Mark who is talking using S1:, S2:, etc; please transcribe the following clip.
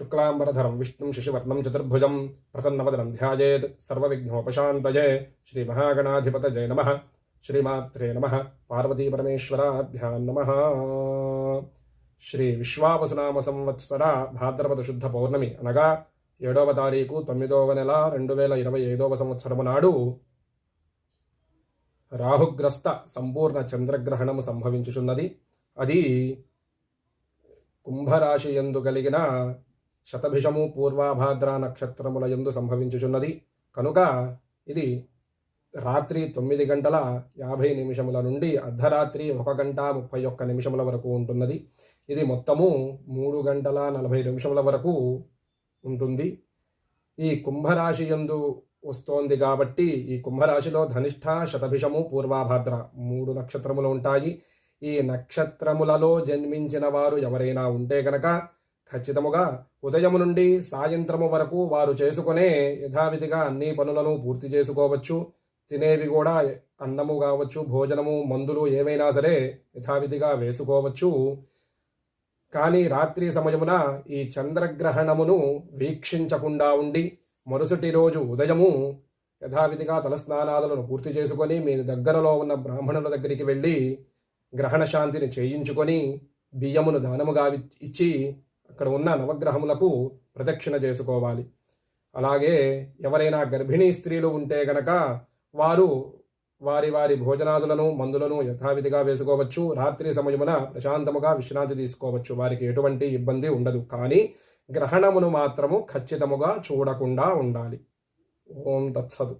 S1: శుక్లాంబరధరం విష్ణుం శశివర్ణం చతుర్భుజం ప్రసన్నవదనం ధ్యాయేత్ సర్వవిఘ్నోపశాంతయే శ్రీమహాగణాధిపతజయ నమ శ్రీమాత్రే నమ పార్వతీపరమేశ్వరాభ్యాం నమ శ్రీ విశ్వావసునామ సంవత్సర భాద్రపద శుద్ధ పౌర్ణమి అనగా ఏడవ తారీఖు తొమ్మిదవ నెల రెండు వేల ఇరవై ఐదవ సంవత్సరము నాడు రాహుగ్రస్త సంపూర్ణ చంద్రగ్రహణము సంభవించుచున్నది. అది కుంభరాశి ఎందు కలిగిన శతభిషము పూర్వాభాద్ర నక్షత్రముల ఎందు సంభవించుచున్నది. కనుక ఇది రాత్రి తొమ్మిది గంటల యాభై నిమిషముల నుండి అర్ధరాత్రి ఒక గంట ముప్పై ఒక్క నిమిషముల వరకు ఉంటున్నది. ఇది మొత్తము మూడు గంటల నలభై నిమిషముల వరకు ఉంటుంది. ఈ కుంభరాశి యందు వస్తోంది కాబట్టి ఈ కుంభరాశిలో ధనిష్ట శతభిషము పూర్వాభాద్ర మూడు నక్షత్రములు ఉంటాయి. ఈ నక్షత్రములలో జన్మించిన వారు ఎవరైనా ఉంటే గనక ఖచ్చితముగా ఉదయము నుండి సాయంత్రము వరకు వారు చేసుకునే యథావిధిగా అన్ని పనులను పూర్తి చేసుకోవచ్చు. తినేవి కూడా అన్నము కావచ్చు భోజనము మందులు ఏవైనా సరే యథావిధిగా వేసుకోవచ్చు. కానీ రాత్రి సమయమున ఈ చంద్రగ్రహణమును వీక్షించకుండా ఉండి మరుసటి రోజు ఉదయము యథావిధిగా తలస్నానాలను పూర్తి చేసుకొని మీ దగ్గరలో ఉన్న బ్రాహ్మణుల దగ్గరికి వెళ్ళి గ్రహణ శాంతిని చేయించుకొని బియ్యమును దానముగా ఇచ్చి అక్కడ ఉన్న నవగ్రహములకు ప్రదక్షిణ చేసుకోవాలి. అలాగే ఎవరైనా గర్భిణీ స్త్రీలు ఉంటే గనక వారు వారి వారి భోజనాదులను మందులను యథావిధిగా వేసుకోవచ్చు. రాత్రి సమయమున ప్రశాంతముగా విశ్రాంతి తీసుకోవచ్చు. వారికి ఎటువంటి ఇబ్బంది ఉండదు. కానీ గ్రహణమును మాత్రము ఖచ్చితముగా చూడకుండా ఉండాలి. ఓం తత్సదు